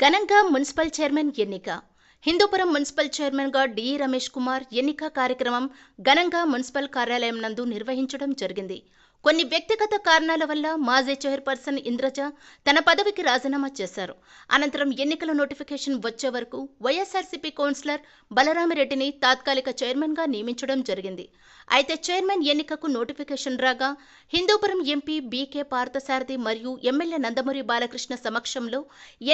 ఘనంగా municipal chairman ఎన్నిక. Hindupuram municipal చైర్మన్గా డిఈ రమేష్ కుమార్ ఎన్నిక కార్యక్రమం ఘనంగా మున్సిపల్ కార్యాలయం నందు నిర్వహించడం జరిగింది. కొన్ని వ్యక్తిగత కారణాల వల్ల మాజీ చైర్పర్సన్ ఇంద్రజ తన పదవికి రాజీనామా చేశారు. అనంతరం ఎన్నికల నోటిఫికేషన్ వచ్చే వరకు వైఎస్ఆర్సీపీ కౌన్సిలర్ బలరామిరెడ్డిని తాత్కాలిక చైర్మన్గా నియమించడం జరిగింది. అయితే చైర్మన్ ఎన్నికకు నోటిఫికేషన్ రాగా హిందూపురం ఎంపీ బీకే పార్థసారథి మరియు ఎమ్మెల్యే నందమూరి బాలకృష్ణ సమక్షంలో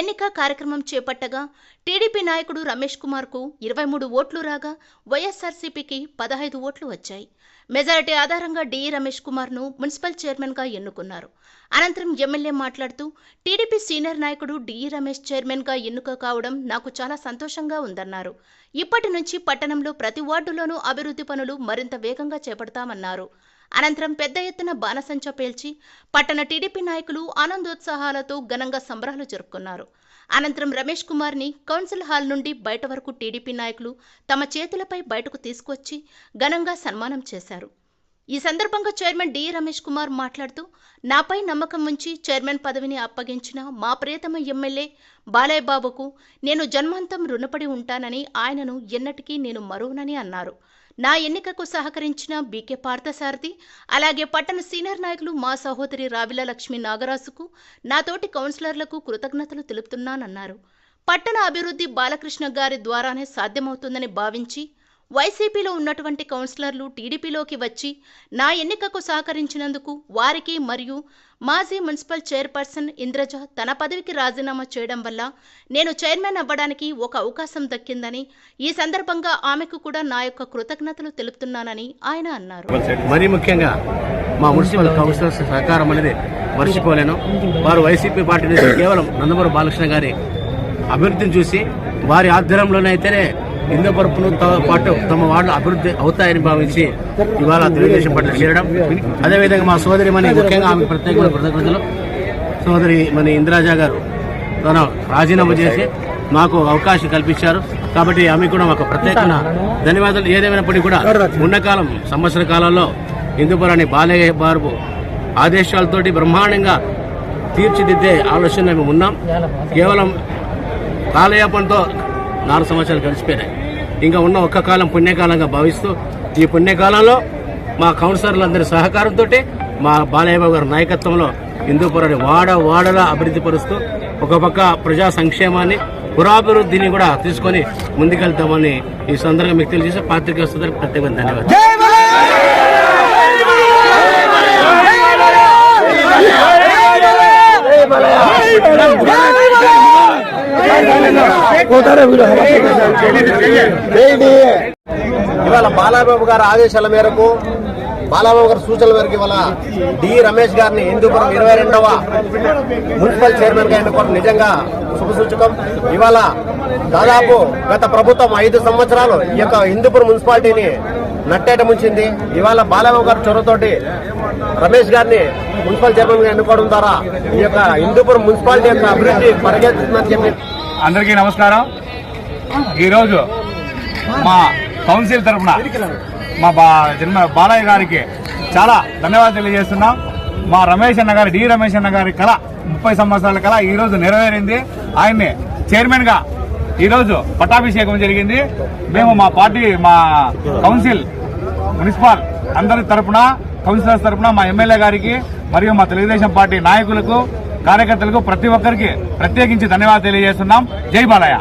ఎన్నిక కార్యక్రమం చేపట్టగా టీడీపీ నాయకుడు రమేష్ కుమార్కు ఇరవై మూడు ఓట్లు రాగా వైఎస్ఆర్సీపీకి పదహైదు ఓట్లు వచ్చాయి. మెజారిటీ ఆధారంగా డిఈ రమేష్ కుమార్ను మున్సిపల్ చైర్మన్గా ఎన్నుకున్నారు. అనంతరం ఎమ్మెల్యే మాట్లాడుతూ టీడీపీ సీనియర్ నాయకుడు డిఈ రమేష్ చైర్మన్గా ఎన్నుక కావడం నాకు చాలా సంతోషంగా ఉందన్నారు. ఇప్పటి నుంచి పట్టణంలో ప్రతి వార్డులోనూ అభివృద్ధి పనులు మరింత వేగంగా చేపడతామన్నారు. అనంతరం పెద్ద ఎత్తున బాణసంచా పేల్చి పట్టణ టీడీపీ నాయకులు ఆనందోత్సాహాలతో ఘనంగా సంబరాలు జరుపుకున్నారు. అనంతరం రమేష్ కుమార్ని కౌన్సిల్ హాల్ నుండి బయట వరకు టీడీపీ నాయకులు తమ చేతులపై బయటకు తీసుకొచ్చి ఘనంగా సన్మానం చేశారు. ఈ సందర్భంగా చైర్మన్ డి రమేష్ కుమార్ మాట్లాడుతూ నాపై నమ్మకం ఉంచి చైర్మన్ పదవిని అప్పగించిన మా ప్రియతమ ఎమ్మెల్యే బాలయ్య బాబుకు నేను జన్మాంతం రుణపడి ఉంటానని ఆయనను ఎన్నటికీ నేను మరువనని అన్నారు. నా ఎన్నికకు సహకరించిన బీకే పార్థసారథి అలాగే పట్టణ సీనియర్ నాయకులు మా సహోదరి రావిల లక్ష్మి నాగరాజుకు నాతోటి కౌన్సిలర్లకు కృతజ్ఞతలు తెలుపుతున్నానన్నారు. పట్టణ అభివృద్ధి బాలకృష్ణ గారి ద్వారానే సాధ్యమవుతుందని భావించి వైసీపీలో ఉన్నటువంటి కౌన్సిలర్లు టీడీపీలోకి వచ్చి నా ఎన్నికకు సహకరించినందుకు వారికి మరియు మాజీ మున్సిపల్ చైర్పర్సన్ ఇంద్రజ తన పదవికి రాజీనామా చేయడం వల్ల నేను చైర్మన్ అవ్వడానికి ఒక అవకాశం దక్కిందని ఈ సందర్భంగా ఆమెకు కూడా నా యొక్క కృతజ్ఞతలు తెలుపుతున్నానని ఆయన అన్నారు. మరీ ముఖ్యంగా మా మున్సిపల్ కౌన్సిలర్స్ సహకారం అనేది మర్చిపోలేను. వారు వైసీపీ పార్టీ కేవలం నందమూరి బాలకృష్ణ గారి అభివృద్ధిని చూసి వారి ఆధ్వర్యంలోనైతేనే అయితేనే హిందూపురంతో పాటు తమ వాళ్ళు అభివృద్ధి అవుతాయని భావించి ఇవాళ తెలుగుదేశం పట్ల చేరడం. అదేవిధంగా మా సోదరి మని ముఖ్యంగా ఆమె ప్రత్యేకమైన కృతజ్ఞతలు. సోదరి మన ఇందిరాజా గారు తన రాజీనామా చేసి మాకు అవకాశం కల్పించారు. కాబట్టి ఆమె కూడా మాకు ప్రత్యేకమైన ధన్యవాదాలు. ఏదేమైనప్పటికీ కూడా ఉన్న కాలం సంవత్సర కాలంలో హిందూపురాన్ని బాలయ్య బాబు ఆదేశాలతోటి బ్రహ్మాండంగా తీర్చిదిద్దే ఆలోచన మేము ఉన్నాం. కేవలం కాలయాపనతో నాలుగు సంవత్సరాలు గడిచిపోయినాయి. ఇంకా ఉన్న ఒక్క కాలం పుణ్యకాలంగా భావిస్తూ ఈ పుణ్యకాలంలో మా కౌన్సిలర్లందరి సహకారంతో మా బాలయ్యబాబు గారి నాయకత్వంలో హిందూపురాన్ని వాడ వాడలా అభివృద్ధి పరుస్తూ ఒక పక్క ప్రజా సంక్షేమాన్ని పురాభివృద్ధిని కూడా తీసుకొని ముందుకెళ్తామని ఈ సందర్భంగా మీకు తెలియజేసి పాత్రిక వస్తుందని ప్రత్యేకమైన ధన్యవాదాలు. ఇవాళ బాలాబాబు గారి ఆదేశాల మేరకు బాలాబాబు గారి సూచనల మేరకు ఇవాళ డి రమేష్ గారిని హిందూపురం ఇరవై రెండవ మున్సిపల్ చైర్మన్గా ఎన్నుకోవడం నిజంగా శుభసూచకం. ఇవాళ దాదాపు గత ప్రభుత్వం ఐదు సంవత్సరాలు ఈ యొక్క హిందూపురం మున్సిపాలిటీని నట్టేట ముంచింది. ఇవాళ బాలాబాబు గారి చొరవతోటి రమేష్ గారిని మున్సిపల్ చైర్మన్గా ఎన్నుకోవడం ద్వారా ఈ యొక్క హిందూపురం మున్సిపాలిటీ యొక్క అభివృద్ధి పరిగెత్తుతుందని చెప్పి అందరికీ నమస్కారం. ఈరోజు మా కౌన్సిల్ తరఫున మా బా జన్మ బాలయ్య గారికి చాలా ధన్యవాదాలు తెలియజేస్తున్నాం. మా రమేష్ అన్న గారి డి రమేష్ అన్న గారి కళ ముప్పై సంవత్సరాల కళ ఈరోజు నెరవేరింది. ఆయన్ని చైర్మన్గా ఈరోజు ఈ రోజు పట్టాభిషేకం జరిగింది. మేము మా పార్టీ మా కౌన్సిల్ మున్సిపల్ అందరి తరఫున కౌన్సిలర్స్ తరపున మా ఎమ్మెల్యే గారికి మరియు మా తెలుగుదేశం పార్టీ నాయకులకు కార్యకర్తలకు ప్రతి ఒక్కరికి ప్రత్యేకించి ధన్యవాదాలు తెలియజేస్తున్నాం. జై బాలయ్య.